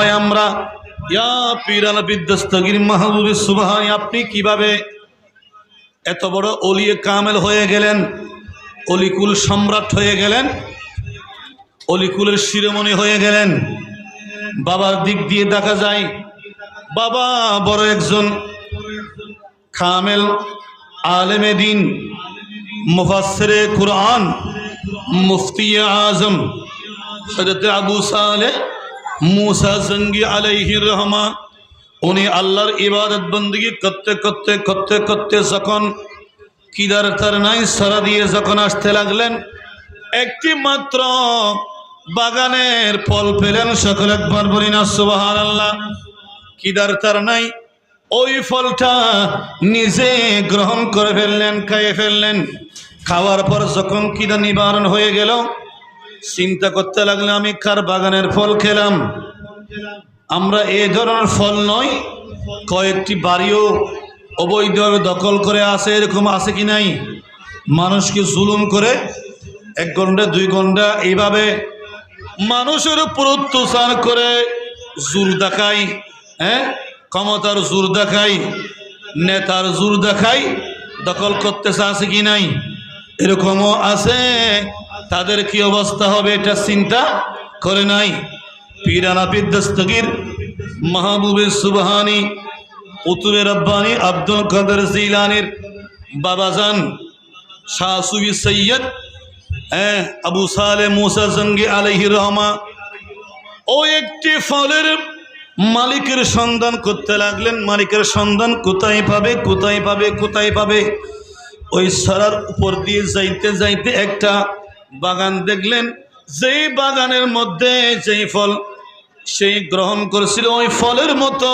হয় আমরা। ইয়া আপনি কীভাবে এত বড় অলিয়ে কামেল হয়ে গেলেন? অলিকুল সম্রাট হয়ে গেলেন? অলিকুলের শিরোমণি হয়ে গেলেন? বাবার দিক দিয়ে দেখা যায়, বাবা বড় একজন কামেল আলেমে দিন, মুফাসসিরে কুরআন, মুফতি আজম হজরত আবু সালে মুসা জঙ্গি আলাইহি রহমা উনি আল্লাহর ইবাদত বন্দী করতে করতে করতে করতে যখন কিদার তার নাই, সারা দিয়ে যখন আসতে লাগলেন, একটি মাত্র বাগানের ফল পেলেন সকল একবার বলি না সুবাহান আল্লাহ কিদার তার নাই, ওই ফলটা নিজে গ্রহণ করে ফেললেন, খাইয়ে ফেললেন। খাওয়ার পর যখন কিদা নিবারণ হয়ে গেল চিন্তা করতে লাগলে আমি কার বাগানের ফল খেলাম? আমরা এ ধরনের ফল নয় কয়েকটি বাড়িও অবৈধভাবে দখল করে আছে, এরকম আছে কি নাই? মানুষকে জুলুম করে এক ঘণ্টা, দুই ঘণ্টা এইভাবে মানুষের উপর অত্যাচার করে জোর দেখায় হ্যাঁ? ক্ষমতার জোর দেখাই, নেতার জোর দেখাই, দখল করতেছে আছে কি নাই? এরকমও আছে। তাদের কি অবস্থা হবে এটা চিন্তা করে নাই। পিরানা বিদ্যস্তগির মাহবুবে সুবহানি, উতুবে রব্বানি, আব্দুল কাদের জিলানির বাবাজান শাহ সুবি সৈয়দ হ্যাঁ আবু সালে মুসা জঙ্গি আলহি রহমা। ও একটি ফলের মালিকের সন্ধান করতে লাগলেন। মালিকের সন্ধান কোথায় পাবে কোথায় পাবে কোথায় পাবে? ওই সরার উপর দিয়ে যাইতে যাইতে একটা বাগান দেখলেন। যেই বাগানের মধ্যে যেই ফল সেই গ্রহণ করেছিল, ওই ফলের মতো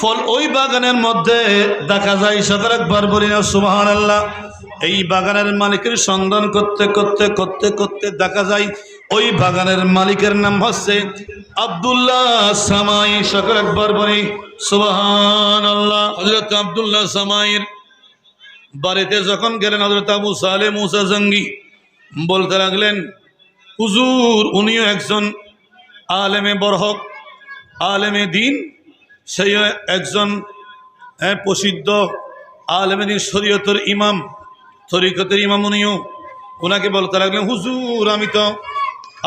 ফল ওই বাগানের মধ্যে দেখা যায়। সকাল একবার বলি সুবাহান আল্লাহ এই বাগানের মালিকের সন্ধান করতে করতে করতে করতে দেখা যায়, ওই বাগানের মালিকের নাম হচ্ছে আবদুল্লাহ সামাই। সকাল একবার বলি সুবাহান আল্লাহ হজরত আবদুল্লাহ সামাইয়ের বাড়িতে যখন গেলেন হজরত আবু সালে মুসা জঙ্গি, বলতে লাগলেন, হুজুর, উনিও একজন আলেমে বরহক, আলেমে দিন সেই একজন প্রসিদ্ধ আলেমে দিন শরীয়তের ইমাম, তরিকতের ইমাম উনিও। ওনাকে বলতে লাগলেন, হুজুর, আমি তো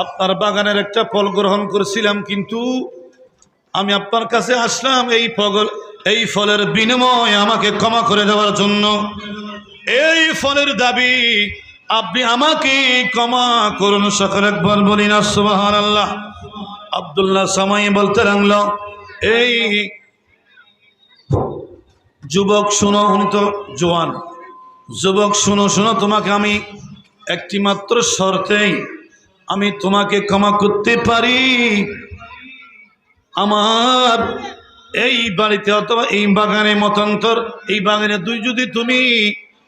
আপনার বাগানের একটা ফল গ্রহণ করেছিলাম, কিন্তু আমি আপনার কাছে আসলাম এই ফল এই ফলের বিনিময় আমাকে ক্ষমা করে দেওয়ার জন্য। এই ফলের দাবি আপনি আমাকে ক্ষমা করুন, সকল একবার বলি না সুবাহান আল্লাহ আবদুল্লাহ সামাই বলতে লাগল, এই যুবক শুনো, উনি তো জোয়ান। যুবক শুনো শুনো, তোমাকে আমি একটি মাত্র শর্তেই আমি তোমাকে ক্ষমা করতে পারি। আমার এই বাড়িতে অথবা এই বাগানে মতান্তর, এই বাগানে তুই যদি তুমি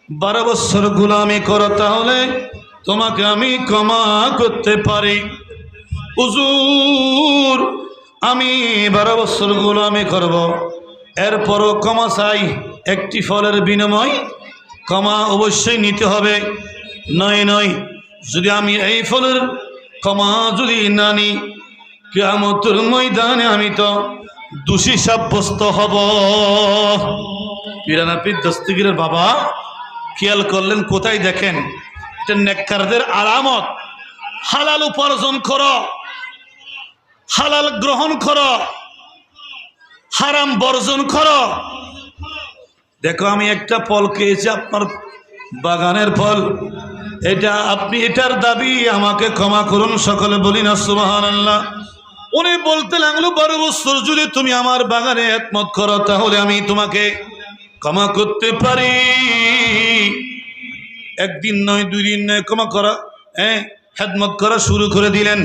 বারো বছর গোলামি করো, তাহলে তোমাকে আমি ক্ষমা করতে পারি। হুজুর, আমি বারো বছর গোলামি করব। এরপরও ক্ষমা চাই, একটি ফলের বিনিময় ক্ষমা অবশ্যই নিতে হবে। নয় নয়, যদি আমি এই ফলের ক্ষমা যদি না নিই কেমতর ময়দানে আমি তো দোষী সাব্যস্ত হব। পিরানাপির দস্তগিরের বাবা খেয়াল করলেন, কোথায় দেখেন? এটা নেককারদের আলামত। হালাল উপার্জন কর, হালাল গ্রহণ কর, হারাম বর্জন কর। দেখো, আমি একটা ফল খেয়েছি, আপনার বাগানের ফল। এটা আপনি, এটার দাবি আমাকে ক্ষমা করুন, সকলে বলি না সুবাহান আল্লাহ উনি বলতে লাগল, বারো বছর যদি তুমি আমার বাগানে একমত করো, তাহলে আমি তোমাকে ক্ষমা করতে পারি। একদিন নয়, দুই দিন নয়, ক্ষমা করা হ্যাঁ হেদমত করা শুরু করে দিলেন।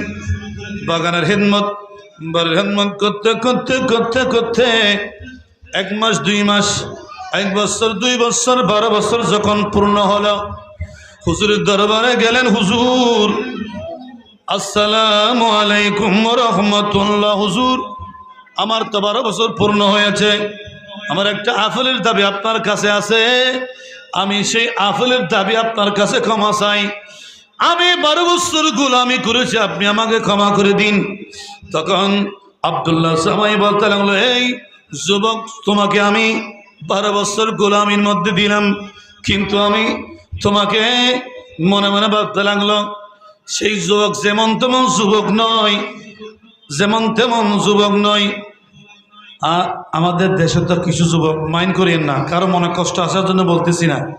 বাগানের হেদমত হেদমত করতে করতে করতে করতে এক মাস, দুই মাস, এক বছর, দুই বছর, বারো বছর যখন পূর্ণ হলো, হুজুরের দরবারে গেলেন, হুজুর আসসালামু আলাইকুম রহমতুল্লাহ, হুজুর। আমার তো বারো বছর পূর্ণ হয়েছে। আমার একটা আফলের দাবি আপনার কাছে আছে। আমি সেই আফলের দাবি আপনার কাছে ক্ষমা চাই। আমি বারো বছর গোলামি করেছি, আপনি আমাকে ক্ষমা করে দিন। তখন আবদুল্লাহ সামাই বলতে লাগল, এই যুবক, তোমাকে আমি বারো বছর গোলামির মধ্যে দিলাম। কিন্তু আমি তোমাকে মনে মনে ভাবতে লাগল সেই যুবক যেমন তেমন যুবক নয়, যেমন তেমন যুবক নয়। আ- আমাদের দেশে তো কিছু যুবক, মাইন্ড করিয়েন না, কারও মনে কষ্ট আসার জন্য বলতেছি না।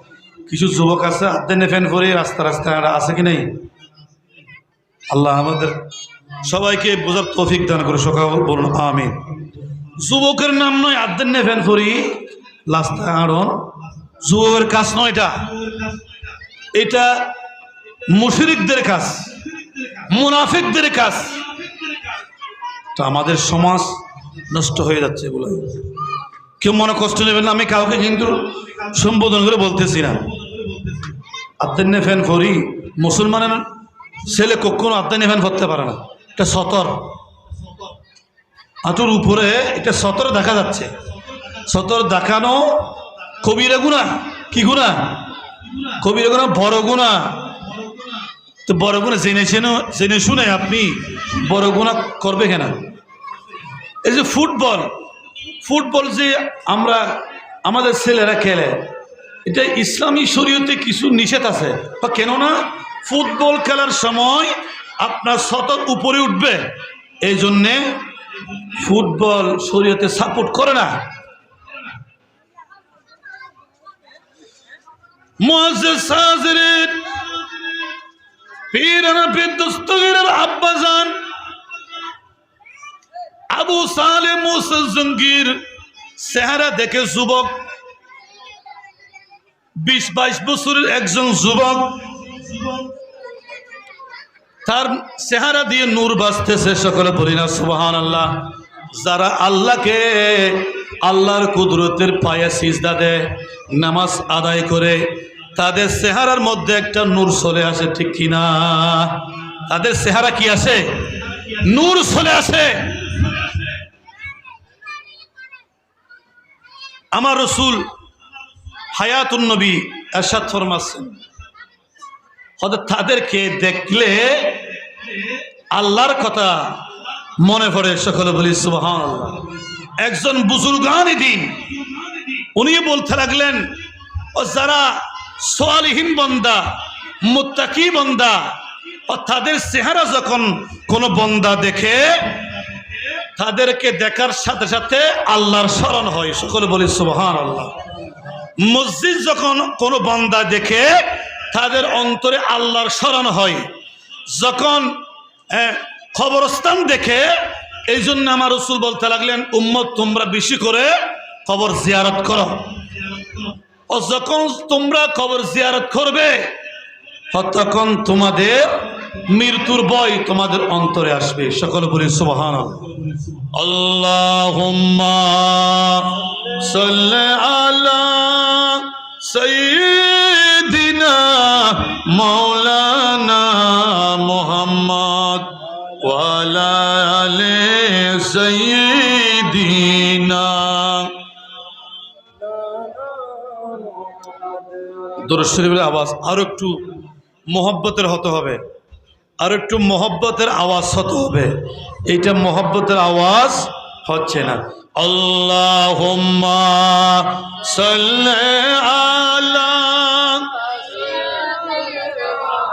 কিছু যুবক আছে, হাতে নেফেন করে রাস্তা রাস্তায় আর আছে কি নেই? আল্লাহ আমাদের সবাইকে বোঝার তৌফিক দান করে সকাল বলুন, আমিন। যুবকের নাম নয় আদ্দেন নেফেন করি, রাস্তায় আড়ন যুবকের কাজ নয় এটা এটা মুশরিকদের কাজ, মুনাফিকদের কাজ। তো আমাদের সমাজ নষ্ট হয়ে যাচ্ছে এগুলো। কেউ মনে কষ্ট নেবেন না, আমি কাউকে কিন্তু সম্বোধন করে বলতেছি না। আত্মান্নে ফ্যান করি মুসলমানের ছেলে কখনো আত্মান্নে ফ্যান করতে পারে না। এটা সতর। হাঁটুর উপরে এটা সতর দেখা যাচ্ছে। সতর দেখানো কবিরা গুণা কি গুণা কবিরা গুণা বড় গুণা তো বড় গুণা জেনে জেনে শুনে আপনি বড় গুণা করবে কেনা? এই যে ফুটবল ফুটবল যে আমরা, আমাদের ছেলেরা খেলে, এটা ইসলামী শরীয়তে কিছু নিষেধ আছে। বা কেননা ফুটবল খেলার সময় আপনার শতক উপরে উঠবে। এই জন্যে ফুটবল শরীয়তে সাপোর্ট করে না। মুআজ্জিজ হাজিরিন পীরানা পীর দস্তগীরের আব্বাজান আবু সালে মুসা জঙ্গির চেহারা দেখে যুবক, বিশ বাইশ বছরের একজন যুবক তার চেহারা দিয়ে নূর বাঁচতেছে সকলে বলি না সুবাহান আল্লাহ যারা আল্লাহকে, আল্লাহর কুদরতের পায়ে সিজদা দেয়, নামাজ আদায় করে তাদের চেহারার মধ্যে একটা নূর চলে আসে, ঠিক কিনা তাদের চেহারা কি আসে? নূর চলে আসে। আমার রসুল হায়াতুন নবী এরশাদ তাদেরকে দেখলে আল্লাহর কথা মনে পড়ে সকলে বলি আল্লাহ একজন বুজুর্গান দিন উনি বলতে লাগলেন, ও যারা সোয়ালিহীন বন্দা মুত্তাকি বন্দা তাদের চেহারা যখন কোনো বন্দা দেখে তাদেরকে দেখার সাথে সাথে আল্লাহর স্মরণ হয়। সকলে বলি সুবহান আল্লাহ মসজিদ যখন কোনো বন্দা দেখে তাদের অন্তরে আল্লাহর স্মরণ হয়। যখন আহ, কবরস্থান দেখে এই জন্য আমার রসুল বলতে লাগলেন উম্মত তোমরা বেশি করে খবর জিয়ারত করো। ও যখন তোমরা কবর জিয়ারত করবে তখন তোমাদের মৃত্যুর বয় তোমাদের অন্তরে আসবে। সকল বলি সুবহান আল্লাহ সাইয়্যিদিনা মাওলানা শরীফের আওয়াজ আরও একটু মোহব্বতের হতে হবে। আর একটু মোহব্বতের আওয়াজ হতে হবে। এইটা মোহব্বতের আওয়াজ হচ্ছে না। আল্লাহ আলা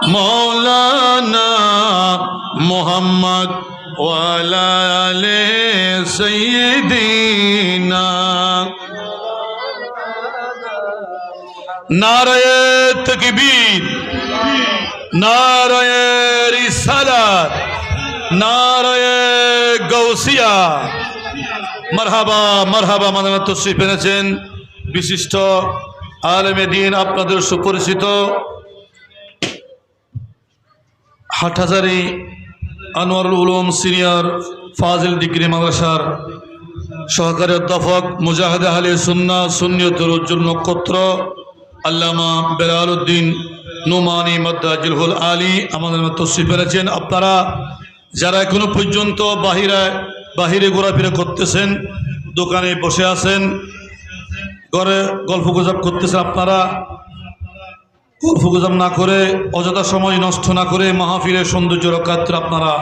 মৌলানা মোহাম্মদ ওয়ালা আলে নারায় তকবীর। নারায় রিসালাত। নারায় গৌসিয়া মারহাবা মারহাবা মাদানা তশ্রিফ এনেছেন বিশিষ্ট আলেমে দিন আপনাদের সুপরিচিত হাটহাজারি আনোয়ারুল উলুম সিনিয়র ফাজিল ডিগ্রি মাদ্রাসার সহকারী অধ্যাপক মুজাহিদ আহলে সুন্না সুন্নিয়তুল উজ্জ্বল নক্ষত্র আল্লামা বেলাল উদ্দিন নুমানি মদ্দাজুল আলী আমাদের তসিফ পেরেছেন। আপনারা যারা এখনও পর্যন্ত বাহিরায় বাহিরে ঘোরাফেরা করতেছেন, দোকানে বসে আছেন, ঘরে গল্প গুজব করতেছেন, আপনারা গল্প গুজব না করে অযথা সময় নষ্ট না করে মাহফিলের সৌন্দর্য রক্ষার্থে আপনারা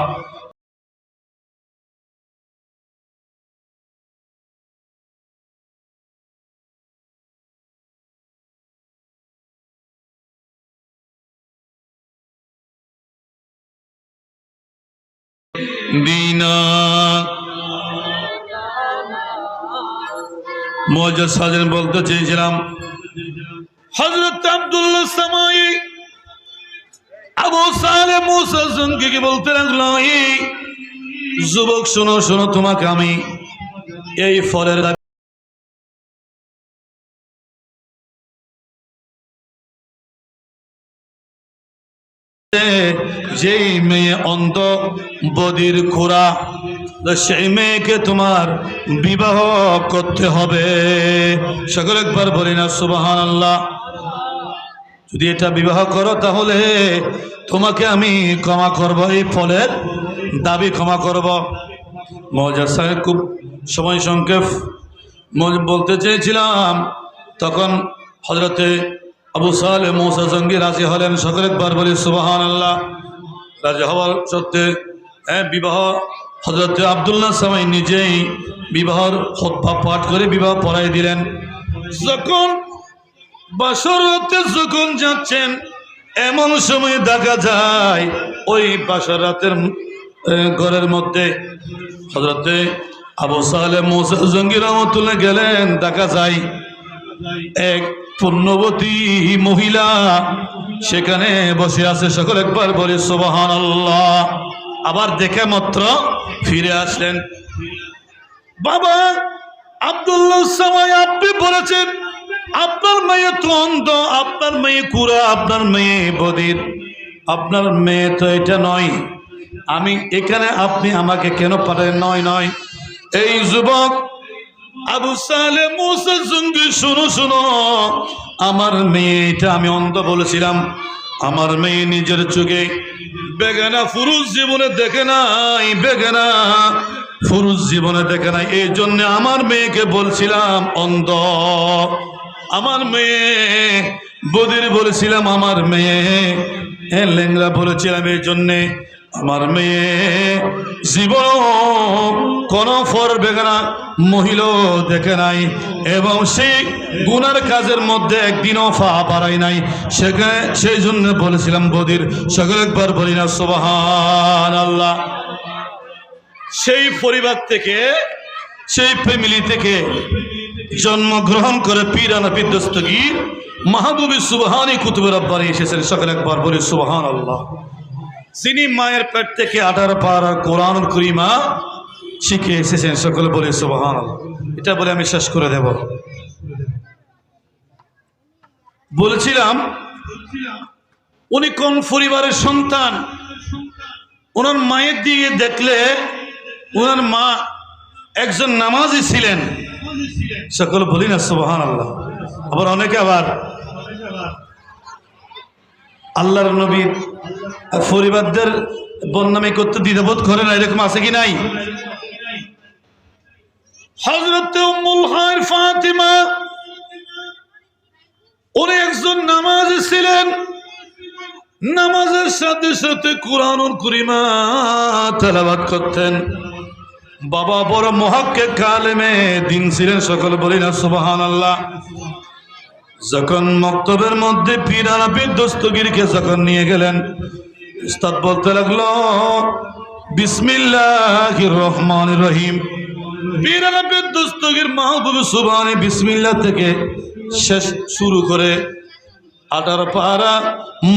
দিনা। মজা সাজেন বলতে চেয়েছিলাম হজরত আব্দুল্লাহ বলতে যুবক, শোনো শোনো তোমাকে আমি এই ফলের যেই মেয়ে অন্ধ বদির খোরা সেই মেয়েকে তোমার বিবাহ করতে হবে। সকল একবার বলি না সুবাহান আল্লাহ যদি এটা বিবাহ করো, তাহলে তোমাকে আমি ক্ষমা করব, এই ফলের দাবি ক্ষমা করব। মজার সাহেব খুব সময় সংক্ষেপ বলতে চেয়েছিলাম, তখন হজরতে আবু সালে মৌসা জঙ্গি রাজি হলেন সকল একবার বলি সুবাহান আল্লাহ রাজি হওয়ার সত্ত্বে হ্যাঁ বিবাহ হজরতে আবদুল্লাহ সামাই নিজেই বিবাহর খোদ্া পাঠ করে বিবাহ পড়াই দিলেন। যখন বাসরতে যখন যাচ্ছেন, এমন সময় দেখা যায়, ওই বাসর রাতের ঘরের মধ্যে হজরতে আবু সালে মোসা জঙ্গি রহমতুল্লাহ গেলেন, দেখা যায়, এক পুণ্যবতী মহিলা সেখানে বসে আছে, সকল একবার বলে সুবাহান আল্লাহ আবার দেখে মাত্র ফিরে আসলেন। বাবা, আব্দুল্লাহ সামাই, আপনি বলেছেন, আপনার মেয়ে তো অন্ধ, আপনার মেয়ে কুড়া, আপনার মেয়ে বদির। আপনার মেয়ে তো এটা নয়। আমি এখানে আপনি আমাকে কেন পারেন নয় নয়। এই যুবক আবু সালে মুসা জঙ্গি শুনো শুনো। আমার মেয়েটা, আমি অন্ধ বলেছিলাম, আমার মেয়ে নিজের চোখে বেগানা পুরুষ জীবনে দেখে নাই, বেগানা পুরুষ জীবনে দেখে নাই। এই জন্য আমার মেয়েকে বলছিলাম, অন্ধ। আমার মেয়ে বদির বলেছিলাম, আমার মেয়ে হ্যাঁ লেংরা বলেছিলাম, এই জন্যে আমার মেয়ে জীবন কোন ফর বেগানা মহিলাও দেখে নাই, এবং সেই গুনার কাজের মধ্যে একদিনও ফা পারাই নাই। সেখানে সেই জন্য বলেছিলাম, বদির, সকল একবার বলি না সোবাহান আল্লাহ সেই পরিবার থেকে, সেই ফ্যামিলি থেকে জন্মগ্রহণ করে পিরানা বিধ্বস্তগীর মাহবুবী সুবহানি কুতুবের আব্বারে এসেছেন, সকল একবার বলি সুবহান আল্লাহ যিনি মায়ের পেট থেকে আঠারো পারা কোরআন করিমা শিখে এসেছেন, সকলে বলে আল্লাহ এটা বলে আমি শেষ করে দেব। বলছিলাম, উনি কোন পরিবারের সন্তান? ওনার মায়ের দিকে দেখলে ওনার মা একজন নামাজি ছিলেন। সকল বলি না সুবহান আল্লাহ আবার অনেকে আবার আল্লাহর নবী পরিবারদের বন্যামি করতে দ্বিধাবোধ করে না, এরকম আছে কি নাই? একজন নামাজ ছিলেন। নামাজের সাথে সাথে করতেন। বাবা বড় মহাক্কে কালেমে দিন ছিলেন, সকল বলি না সুবাহান আল্লাহ যখন মক্তবের মধ্যে পিরানা বিধ্বস্তগিরকে যখন নিয়ে গেলেন, উস্তাদ বলতে লাগল বিসমিল্লাহ রহমান রহিম। মাহবুব সুবানি বিসমিল্লাহ থেকে শেষ শুরু করে আটার পাহারা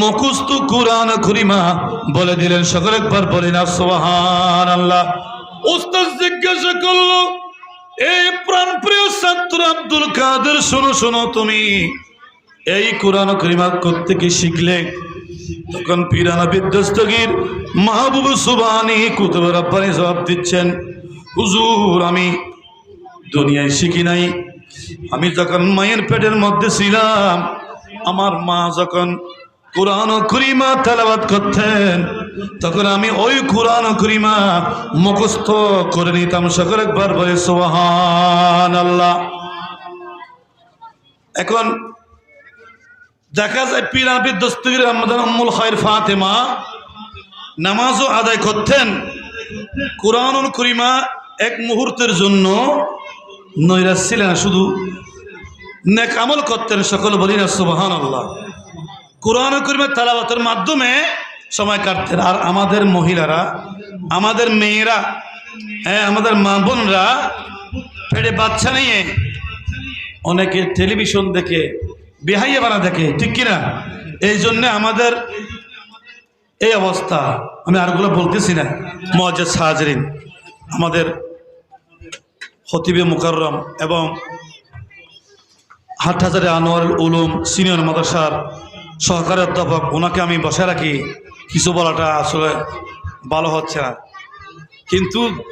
মুখস্ত কুরআন করিমা বলে দিলেন। সকল একবার বলি না সোহান আল্লাহ উস্তাদ জিজ্ঞাসা করল, এই প্রাণপ্রিয় আব্দুল কাদের, শোনো শোনো তুমি। এই কোরআন করিমা করতে কি শিখলে। তখন পিরানা বিধ্বস্তগীর মাহবুব সুবানি কুতুবের আব্বানি জবাব দিচ্ছেন, হুজুর, আমি দুনিয়ায় শিখি নাই। আমি যখন মায়ের পেটের মধ্যে ছিলাম, আমার মা যখন কোরআন করিমা তেলাবাদ করতেন, তখন আমি ওই কোরআন করিমা মুখস্থ করে নিতাম। সকল একবার বলে সোহান আল্লাহ এখন দেখা যায় পীর দস্তগির আহমদ আম্মুল খায়ের ফাতেমা নামাজও আদায় করতেন। কোরআনুল করিমা এক মুহূর্তের জন্য নৈরাজ ছিলেন শুধু নেক আমল করতেন সকল বলি না সুবাহান আল্লাহ কোরআন করিমা তালাবাতের মাধ্যমে সময় কাটতেন। আর আমাদের মহিলারা, আমাদের মেয়েরা হ্যাঁ আমাদের মা বোনরা, পেটে বাচ্চা নিয়ে অনেকে টেলিভিশন দেখে, বেহাইয়া বানা দেখে, ঠিক কিনা? এই জন্যে আমাদের এই অবস্থা। আমি আরগুলো বলতেছি না। মজাদ সাহাজরিন আমাদের হতিবে মুকাররম এবং হাটহাজারে আনোয়ার উলুম সিনিয়র মাদ্রাসার সহকারী অধ্যাপক, ওনাকে আমি বসে রাখি। কিছু বলাটা আসলে ভালো হচ্ছে না। কিন্তু